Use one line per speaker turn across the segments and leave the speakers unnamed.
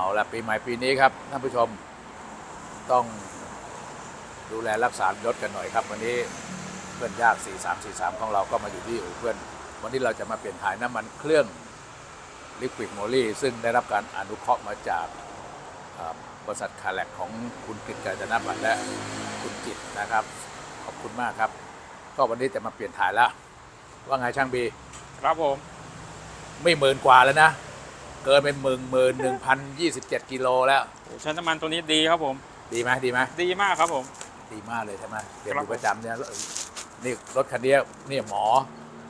เอาละปีใหม่ปีนี้ครับท่านผู้ชมต้องดูแลรักษารถกันหน่อยครับ วันนี้เพื่อนยาก 4343 ของเราก็มาอยู่ที่อู่เพื่อน วันนี้เราจะมาเปลี่ยนถ่ายน้ำมันเครื่องลิควิดโมลี่ซึ่งได้รับการอนุเคราะห์มาจากเอ่อบริษัทคาแลกของคุณกิตกาญจนบัตรและคุณจิตนะครับ ขอบคุณมากครับ ก็วันนี้จะมาเปลี่ยนถ่ายแล้ว ว่าไงช่างบี
ครับผม
ไม่หมื่นกว่าแล้วนะ เกินเป็นหมื่นหมื่นหนึ่งพันยี่สิบเจ็ดกิโลแล้ว
โอ้ใช้น้ำมันตัวนี้ดีครับผม
ดีไหมดีไหม
ดีมากครับผม
ดีมากเลยใช่ไหมเดี๋ยว
ครับ
ดูประจำเนี่ยนี่รถคันนี้เนี่ยหมอ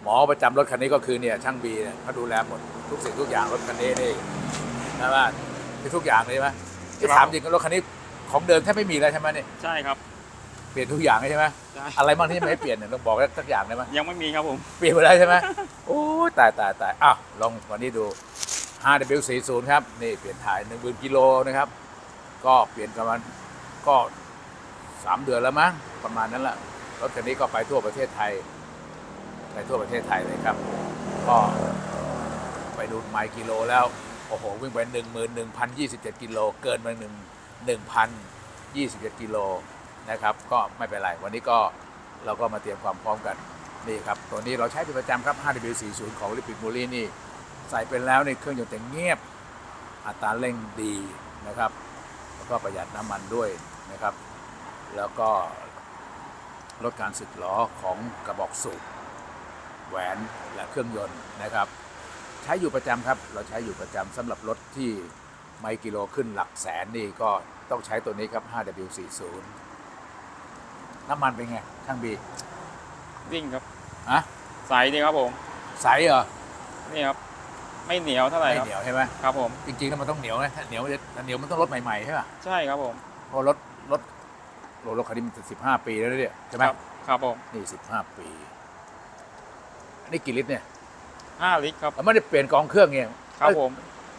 หมอประจำรถคันนี้ก็คือเนี่ยช่างบีเนี่ยเขาดูแลหมดทุกสิ่งทุกอย่างรถคันนี้นี่ใช่ไหมคือทุกอย่างเลยใช่ไหมที่ถามจริงรถคันนี้ของเดิมแทบไม่มีแล้วใช่ไหมเนี่ย
ใช่ครับ
เปลี่ยนทุกอย่างเลยใช่ไหม
ใช่
อะไรบ้างที่ยังไม่ให้เปลี่ยนเนี่ยต้องบอกสักอย่างได้ไหม
ยังไม่มีครับผม
เปลี่ยนไปแล้วใช่ไหมโอ้ยตายตายตายอ้าวลองวันนี้ดู 5W40 ครับนี่เปลี่ยนถ่าย1 0 0 0กิโลนะครับ ก็เปลี่ยนประมาณก็สามเดือนแล้วมั้งประมาณนั้นแหละรถคันนี้ก็ไปทั่วประเทศไทย ไปทั่วประเทศไทยเลยครับ ก็ไปดูไมล์กิโลแล้ว โอ้โห วิ่งไปหนึ่งหมื่นหนึ่งพันยี่สิบเจ็ดกิโล เกินมาหนึ่งหนึ่งพันยี่สิบเจ็ดกิโลนะครับ ก็ไม่เป็นไร วันนี้ก็เราก็มาเตรียมความพร้อมกัน นี่ครับ ตัวนี้เราใช้เป็นประจำครับ 5W40 ของลิปิดมูลี่นี่ ใส่เป็นแล้วในเครื่องยนต์แต่เงียบ อัตราเร่งดีนะครับ แล้วก็ประหยัดน้ำมันด้วยนะครับ แล้วก็ลดการสึกหรอของกระบอกสูบแหวนและเครื่องยนต์นะครับ ใช้อยู่ประจำครับเราใช้อยู่ประจำสำหรับรถที่ไมล์กิโลขึ้นหลักแสนนี่ก็ต้องใช้ตัวนี้ครับ 5W40 น้ำมันเป็นไงช่างบี
วิ่งครับ
อะ
ใสดีครับผม
ใสเหรอ
นี่ครับ ไม่เหนียวเท่าไหร่
ไม่
ครับ
เหนียวใช่ไหม
ครับผม
จริงๆแล้วมันต้องเหนียวนะถ้าเหนียวมันจะถ้าเหนียวมันต้องรถใหม่ๆใช่ป่ะ
ใช่ครับผม
เพราะรถรถโหรถคันนี้มันสิบห้าปีแล้วเนี่ยใช่ไหม
ครับครับผม
นี่สิบห้าปีอันนี้กี่ลิตรเนี่ย
ห้าลิตรครับ
เราไม่ได้เปลี่ยนกองเครื่องเนี่ย
ครับผม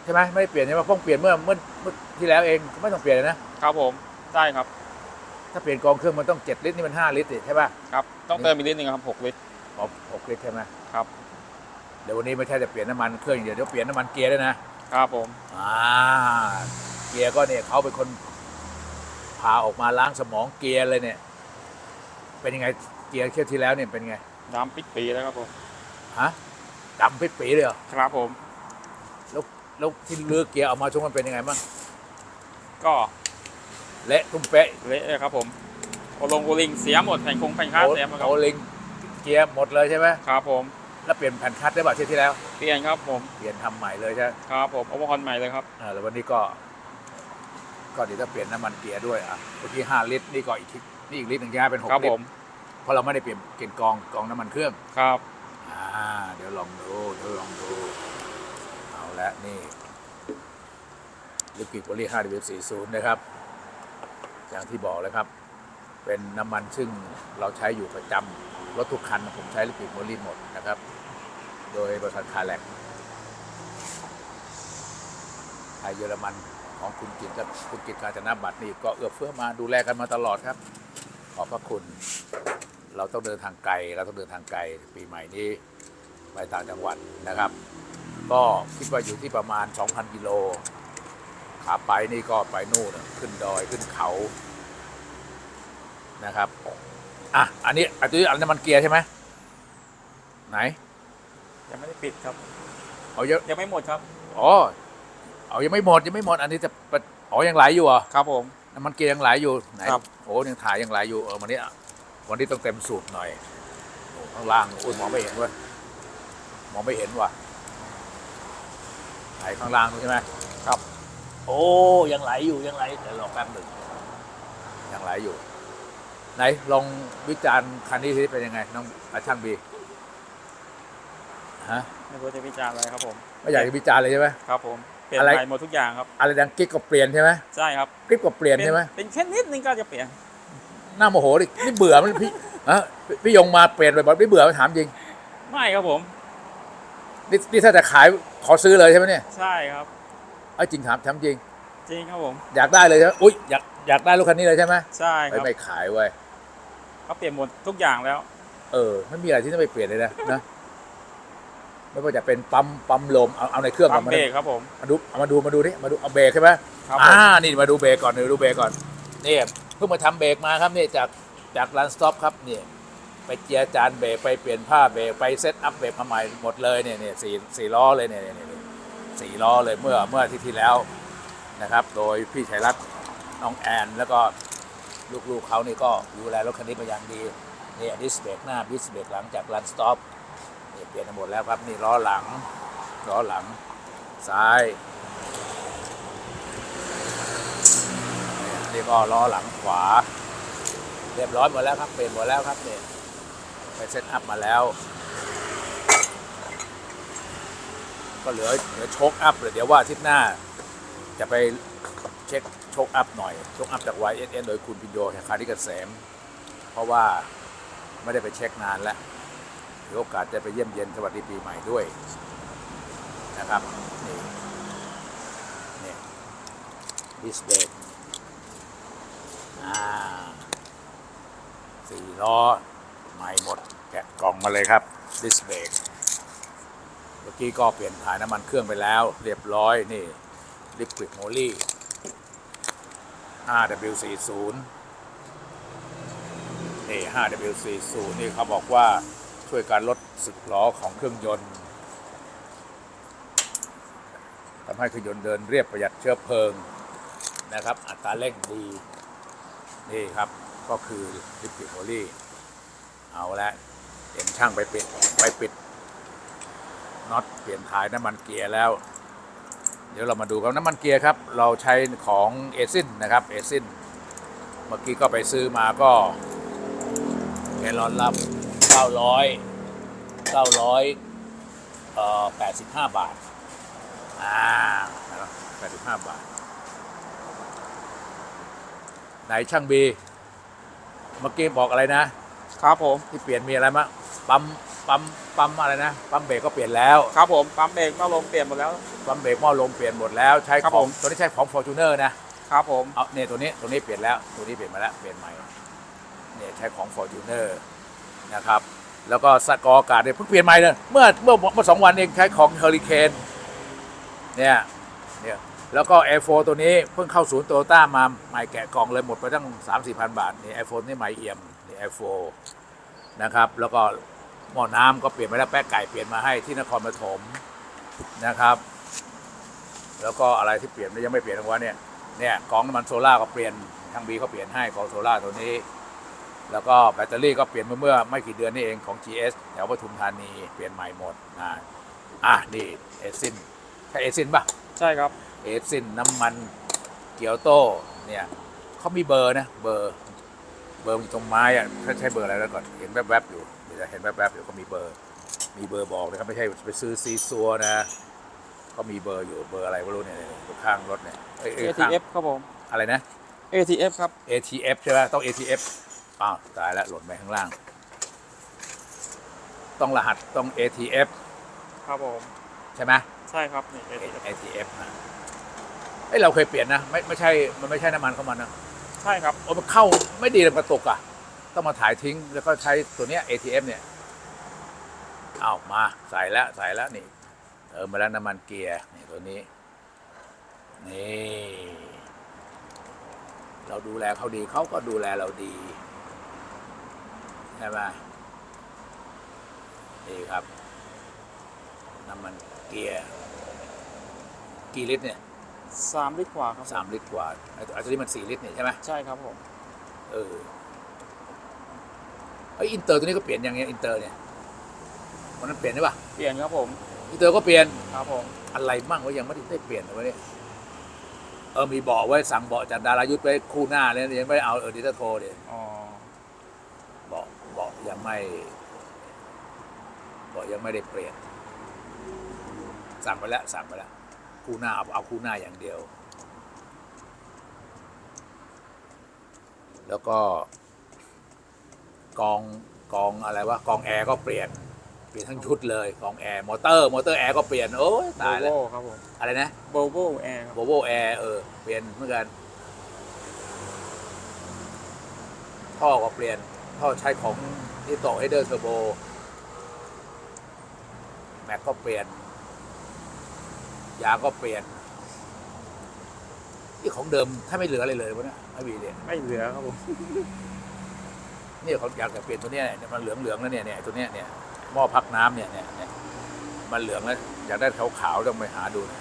ใช่ไหมไม่ได้เปลี่ยนใช่ไหมเพิ่งเปลี่ยนเมื่อเมื่อเมื่อที่แล้วเองไม่ต้องเปลี่ยนเลยนะครับ
ผมใช่ครับ
ถ้าเปลี่ยนกองเครื่องมันต้องเจ็ดลิตรนี่มันห้าลิตรสิใช่ป่ะ
ครับ ต้องเติมอีกลิตรหนึงครับหกลิตร
อ๋อหกลิตรใช่ไหม
ครับ
เดี๋ยววันนี้ไม่ใช่จะเปลี่ยนน้ำมันเครื่องอย่างเดียวเดี๋ยวเปลี่ยนน้ำมันเกียร์ด้วยนะครับ
ผม
อ่าเกียร์ก็เนี่ยเขาเป็นคนพาออกมาล้างสมองเกียร์เลยเนี่ย เป็นยังไงเกียร์เที่ยวที่แล้วเนี่ยเป็นไง
น้ำปิดปีแล้วครับผม
ฮะดำปิดปีเลยเหรอ
ครับผม
แล้วแล้วที่เลือกเกียร์ออกมาช่วงมันเป็นยังไงบ้าง
ก็
เละตุ้มเป๊ะ
เละเลยครับผมโอลงโอลิงเสียหมดแผ่นคงแผ่นคาด
โอ้
เสียหมดครับ
โอ้ลิงเกียร์หมดเลยใช่ไหม
ครับผม
แล้วเปลี่ยนแผ่นคัดได้ป่ะเที่ยวที่แล้ว
เปลี่ยนครับผม
เปลี่ยนทำใหม่เลยใช่ไหม
ครับผมเอาวคอนใหม่เลยครับ
อ่าแล้ววันนี้ก็ ก็เดี๋ยวจะเปลี่ยนน้ำมันเกียร์ด้วยอะเมื่อกี้ห้าลิตรนี่ก็อีกทีนี่อีกลิตรหนึ่งใช่ไหมเป็นหก
ครับ
ลิ
ผ
ต
ม
รเพราะเราไม่ได้เปลี่ยนเกณฑ์กองกองน้ำมันเครื่อง
ครับ
อ่า เดี๋ยวลองดูเดี๋ยวลองดู เอาละนี่ลิกิดโอลี่5 w 40นะครับ อย่างที่บอกเลยครับ เป็นน้ำมันซึ่งเราใช้อยู่ประจำรถทุกคันผมใช้ลิกิดโมลี่หมดนะครับ โดยบริษัทคาแลกไทยเยอรมันของคุณกิตกับคุณกิตกาญจนาบัตรนี่ก็เอื้อเฟื้อมาดูแลกันมาตลอดครับ ขอบพระคุณ เราต้องเดินทางไกลเราต้องเดินทางไกลปีใหม่นี้ไปต่างจังหวัดนะครับ ก็คิดว่าอยู่ที่ประมาณ 2,000 กิโลขาไปนี่ก็ไปนู่นขึ้นดอยขึ้นเขานะครับ อะ อันนี้อันนี้อันนี้มันเกียร์ใช่ไหมไหน
ยังไม่ได้ปิดครับ
เอาเยอะ
ยังไม่หมดครับ
อ๋อเอายังไม่หมดยังไม่หมดอันนี้จะอ๋อยังไหลอยู่เหรอ
ครับผม
น้ำมันเกียร์ยังไหลอยู่ไหน
ครับ
โอ้ยังถ่ายยังไหลอยู่เออวันนี้อะวันนี้ต้องเต็มสูบหน่อยโอ้ข้างล่างอุ้ยมองไม่เห็นเว้ยมองไม่เห็นว่ะไหลข้างล่างดูใช่ไหมครับ โอ้ยังไหลอยู่ยังไหลเดี๋ยวรอแป๊บหนึ่งยังไหลอยู่ ไหนลองวิจารณ์คันนี้สิเป็นยังไงน้องอาช่างบี ฮะ
ไม่รู้จะวิจารณ์อะไรครับผม
ไม่อยากจะวิจารณ์เลยใช่ไหม
ครับผม เปลี่ยน
อะไร
ใหม่หมดทุกอย่างครับ
อะไรดังกิ๊กก็เปลี่ยนใช่ไหม
ใช่ครับ
กิ๊กก็เปลี่ยนใช่ไหม
เป็นแค่นิดนึงก็จะเปลี่ยน
หน้าโมโหดินี่เบื่อมันพี่ฮะพี่พี่ยงมาเปลี่ยนไปบอกไม่เบื่อมาถามจริง
ไม่ครับผม
นี่นี่ถ้าจะขายขอซื้อเลยใช่ไหมเนี่ย
ใช่ครับ
ไอ้ยจริงถามถามจริง
จริงครับผม
อยากได้เลยใช่ไหมอุ้ยอยากอยากได้รถคันนี้เลยใช่ไหม
ใช่ค
ไม่
รับ
ไม่ขายเว้ย
เขาเปลี่ยนหมดทุกอย่างแล้ว
เออไม่มีอะไรที่ต้องไปเปลี่ยนเลยนะนะ ไม่ว่าจะเป็นปั๊มปั๊มลมเอาเอาในเครื่องก่
ปั๊
อ
ม
นมา
เบรกครับผม
มาดูเอามาดูมาดูดิมาดูเอาเบรกใช่ไหม
ครับผ
อ่ามนี่มาดูเบรกก่อนดูเบรกก่อนนี่เพิ่งมาทำเบรกมาครับนี่จากจากร้านสต็อปครับนี่ไปเจียร์จานเบรกไปเปลี่ยนผ้าเบรกไปเซตอัพเบรกมาใหม่หมดเลยเนี่ยเนี่ยสี่สี่ล้อเลยเนี่ยเนี่ยเนี่ยสี่ล้อเลยเมื่อเมื่ออาที่ที่แล้วนะครับ โดยพี่ชัยรัตน์น้องแอนแล้วก็ลูกๆเขานี่ก็ดูแลรถคันนี้มาอย่างดีนี่ดิสเบรกหน้าดิสเบรกหลังจากรันสต็อปนี่ เปลี่ยนหมดแล้วครับนี่ล้อหลังล้อหลังซ้ายนี่ก็ล้อหลังขวา เรียบร้อยหมดแล้วครับเปลี่ยนหมดแล้วครับเนี่ยไปเซตอัพมาแล้ว ก็เหลือเหลือโชคอัพเลยเดี๋ยวว่าอาทิตย์หน้า จะไปเช็คโชคอัพหน่อยโชคอัพจาก YSN โดยคุณพินโยแห่งคาริกเกษมเพราะว่าไม่ได้ไปเช็คนานแล้ว ถือโอกาสจะไปเยี่ยมเยียนสวัสดีปีใหม่ด้วยนะครับนี่นี่ดิสเบรกอ่าสี่ล้อใหม่หมดแกะกล่องมาเลยครับดิสเบกเมื่อกี้ก็เปลี่ยนถ่ายน้ำมันเครื่องไปแล้ว เรียบร้อยนี่ลิ q ควิดโมลี่ 5W40 นี่ 5W40 นี่เขาบอกว่า ช่วยการลดสึกล้อของเครื่องยนต์ทำให้เครื่องยนต์เดินเรียบประหยัดเชื้อเพลิงนะครับ อัตราเร่งดีนี่ครับก็คือลิปปิโอลี่เอาละเห็นช่างไปปิดไปปิดน็อตเปลี่ยนถ่ายน้ำมันเกียร์แล้ว เดี๋ยวเรามาดูครับน้ำมันเกียร์ครับ เราใช้ของเอซินนะครับเอซินเมื่อกี้ก็ไปซื้อมาก็แกลลอนละ 900 900เอ่อ85บาท อ่า85บาท ไหนช่างบี เมื่อกี้บอกอะไรนะ
ครับผม
ที่เปลี่ยนมีอะไรมั้งปั๊ม ปั๊ม ปั๊มอะไรนะ ปั๊มเบรกก็เปลี่ยนแล้ว
ครับผม ปั๊มเบรกก็ลมเปลี่ยนหมดแล้ว
ปั๊มเบรกหม้อลมเปลี่ยนหมดแล้ว ใช้
ครับ
ขอ
ผ
ง
ม
ตัวนี้ใช้ของ Fortuner นะ
ครับผม
เอาเนี่ยตัวนี้ตัวนี้เปลี่ยนแล้วตัวนี้เปลี่ยนมาแล้วเปลี่ยนใหม่เนี่ยใช้ของ Fortuner นะครับ แล้วก็สกอร์อากาศเนี่ยเพิ่งเปลี่ยนใหม่เลยเมื่อเมื่อเมื่อสองวันเองใช้ของ Hurricane เนี่ยเนี่ยแล้วก็ Air 4ตัวนี้เพิ่งเข้าศูนย์โตโยต้ามาใหม่แกะกล่องเลยหมดไปตั้ง 3 4พันบาท นี่ Air 4นี่ใหม่เอี่ยม นี่ Air 4นะครับ แล้วก็หม้อน้ำก็เปลี่ยนไปแล้วแป๊ะไก่เปลี่ยนมาให้ที่นครปฐมนะครับ แล้วก็อะไรที่เปลี่ยนยังไม่เปลี่ยนทั้งวันเนี่ยเนี่ยกองน้ำมันโซล่าก็เปลี่ยนทางบีเขาเปลี่ยนให้กองโซล่าตัวนี้ แล้วก็แบตเตอรี่ก็เปลี่ยนเมื่อเมื่อไม่กี่เดือนนี่เองของ GS แถวปทุมธานีเปลี่ยนใหม่หมดนะอะนี่เอซินใช่เอซินป่ะ
ใช่ครับ
เอซินน้ำมันเกียวโต้เนี่ยเขามีเบอร์นะเบอร์เบอร์มันอยู่ตรงไม้อะถ้าใช้เบอร์อะไรแล้วก่อนเห็นแวบๆอยู่เดี๋ยวจะเห็นแวบๆอยู่ก็มีเบอร์ มีเบอร์บอกนะครับไม่ใช่ไปซื้อซีซัวนะ ก็มีเบอร์อยู่เบอร์อะไรไม่รู้เนี่ยเนี่ยอยู่ข้างรถเนี่ยเอ้ยเอ้ยข้าง
ATF ครับผม
อะไรนะ
ATF ครับ
ATF ใช่ไหมต้อง ATF อ้าวตายแล้วหล่นไปข้างล่าง ต้องรหัสต้อง ATF
ครับผม
ใช่ไหม
ใช่ครับนี่ ATF
ATF นะเอ้ยเราเคยเปลี่ยนนะ ไม่ไม่ใช่มันไม่ใช่น้ำมันเข้ามันนะ
ใช่ครับ
โอ้มันเข้าไม่ดีเลยกระตุกอะ ต้องมาถ่ายทิ้งแล้วก็ใช้ตัวเนี้ย ATF เนี่ยเอามาใส่แล้วใส่แล้วนี่เติมมาแล้วน้ำมันเกียร์นี่ตัวนี้ นี่ เราดูแลเขาดีเขาก็ดูแลเราดีใช่ไหมนี่ครับ น้ำมันเกียร์กี่ลิตรเนี่ย
สามลิตรกว่าครับ
สามลิตรกว่าไอ้ตัวไอ้ตัวนี้มันสี่ลิตรเนี่ยใช่ไหม
ใช่ครับผม
เออไอยอินเตอร์ตัวนี้ก็เปลี่ยนยังไงอินเตอร์เนี่ยวันนั้นเปลี่ยนใช่ปะ
เปลี่ยนครับผม
อินเตอร์ก็เปลี่ยน
ครับผม
อะไรมั่งวะยังไม่ได้เปลี่ยนเลยวะเนี่ยเออมีเบาะไว้สั่งเบาะจากดารายุทธไว้คู่หน้าเลยยังไม่ได้เอาเออดิจิทัลโทรเดี๋ยว
อ๋อ
เบาะเบาะยัง ไม่เบาะยังไม่ได้เปลี่ยน สั่งไปแล้วสั่งไปแล้วคู่หน้าเอาเอาคู่หน้าอย่างเดียว แล้วก็กองกองอะไรวะกองแอร์ก็เปลี่ยนเปลี่ยนทั้งชุดเลยกองแอร์มอเตอร์มอเตอร์แอร์ก็เปลี่ยนโอ้ยตายแล้ว
Volvo ครับผม
อะไรนะ
Volvo Air ครับ
โบโบแอร์เออเปลี่ยนเหมือนกันท่อก็เปลี่ยนท่อใช้ของ ที่ต่อให้เดอร์เทอร์โบ แม็กก็เปลี่ยน ยางก็เปลี่ยนนี่ของเดิมถ้าไม่เหลืออะไรเลยวะเนี่ยไม่มีเนี่ย
ไม่เหลือครับผม
เนี่ยเขาอยากจะเปลี่ยนตัวเนี้ยเนี่ยมันเหลืองเหลืองๆแล้วเนี่ยเนี่ยตัวเนี้ยเนี่ยหม้อพักน้ำเนี่ยเนี่ยเนี่ยมันเหลืองแล้วอยากได้ขาวๆต้องไปหาดูนะ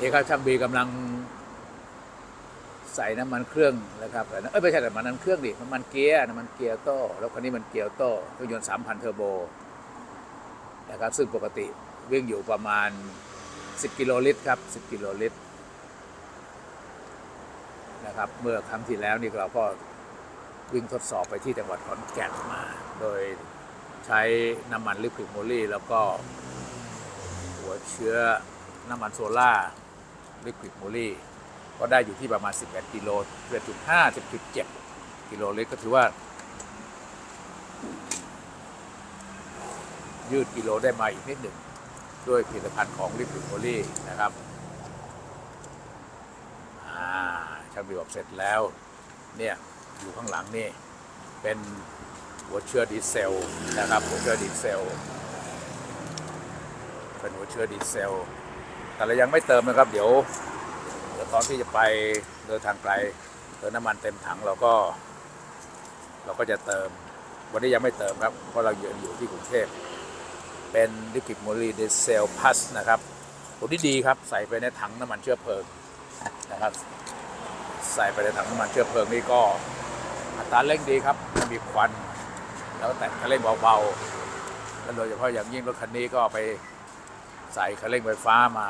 นี่ครับช่างบีกำลัง ใส่น้ำมันเครื่องนะครับเอ้ยไม่ใช่แต่มันน้ำเครื่องดิน้ำมันเกียร์น้ำมันเกียร์โต้แล้วคันนี้มันเกียร์โต้เครื่องยนต์3,000เทอร์โบนะครับซึ่งปกติวิ่งอยู่ประมาณ 10 กิโลลิตรครับ 10 กิโลลิตรนะครับเมื่อครั้งที่แล้วนี่เราก็วิ่งทดสอบไปที่จังหวัดขอนแก่นมา โดยใช้น้ำมันลิควิดโมลี่แล้วก็หัวเชื้อน้ำมันโซล่าลิควิดโมลี่ ก็ได้อยู่ที่ประมาณ 11กิโล11.5 10.7กิโลลิตรก็ถือว่า ยืดกิโลได้มาอีกนิดหนึ่ง ด้วยผลิตภัณฑ์ของลิป i ิ o โ y นะครับอ่าช่างบีบอกเสร็จแล้ว เนี่ย อยู่ข้างหลังนี่ เป็นหัวเชื้อดีเซลนะครับหัวเชื้อดีเซลเป็นหัวเชื้อดีเซล แต่เรายังไม่เติมนะครับ เดี๋ยว เดี๋ยวตอนที่จะไปเดินทางไกลเติมน้ำมันเต็มถังเราก็ เราก็จะเติม วันนี้ยังไม่เติมครับ เพราะเราอยู่อยู่ที่กรุงเทพเป็นลิควิดโมลีเดเซลพัสนะครับตัวนี้ดีครับใส่ไปในถังน้ำมันเชื้อเพลิงนะครับ ใส่ไปในถังน้ำมันเชื้อเพลิงนี่ก็อัตราเร่งดีครับไม่มีควัน แล้วแต่คันเร่งเบาๆแล้วโดยเฉพาะอย่างยิ่งรถคันนี้ก็ไปใส่คันเร่งไฟฟ้ามา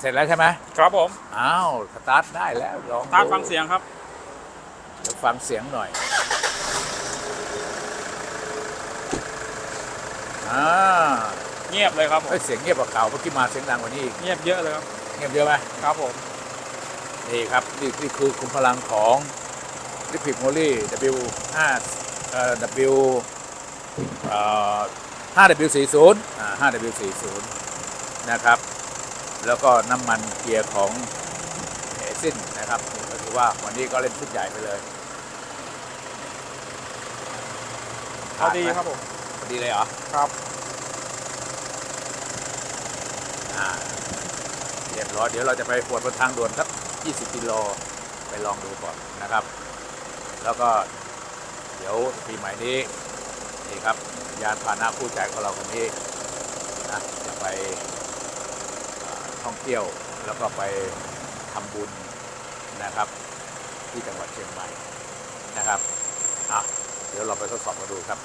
เสร็จแล้วใช่ไหม
ครับผม
อ้าวสตาร์ทได้แล้วลอง
ตาม
ดู
ฟังเสียงครับ
เดี๋ยวฟังเสียงหน่อยอ่า
เงียบเลยครับผม
เฮ้ยเสียงเงียบกว่าเก่าเมื่อกี้มาเสียงดังกว่านี้อีก
เงียบเยอะเลยครับ
เงียบเยอะไหม
ครับผม
นี่ครับนี่นี่คือคุมพลังของลิพิกโมลี่ W 5เอ่อ W เอ่อ 5W40 อ่า 5W40 นะครับ แล้วก็น้ำมันเกียร์ของเอซินนะครับก็ถือว่าวันนี้ก็เล่นชุดใหญ่ไปเลย
พอดีครับผม
พอดีเลยเหรอ
ครับ
อ่าเรียบร้อยเดี๋ยวเราจะไปปวดบนทางด่วนสัก20 กิโลไปลองดูก่อนนะครับ แล้วก็เดี๋ยวปีใหม่นี้นี่ครับยานพาหนะคู่ใจของเราคนนี้นะจะไปอ่า ท่องเที่ยวแล้วก็ไปทำบุญนะครับ ที่จังหวัดเชียงใหม่นะครับอะเดี๋ยวเราไปทดสอบมาดูครับ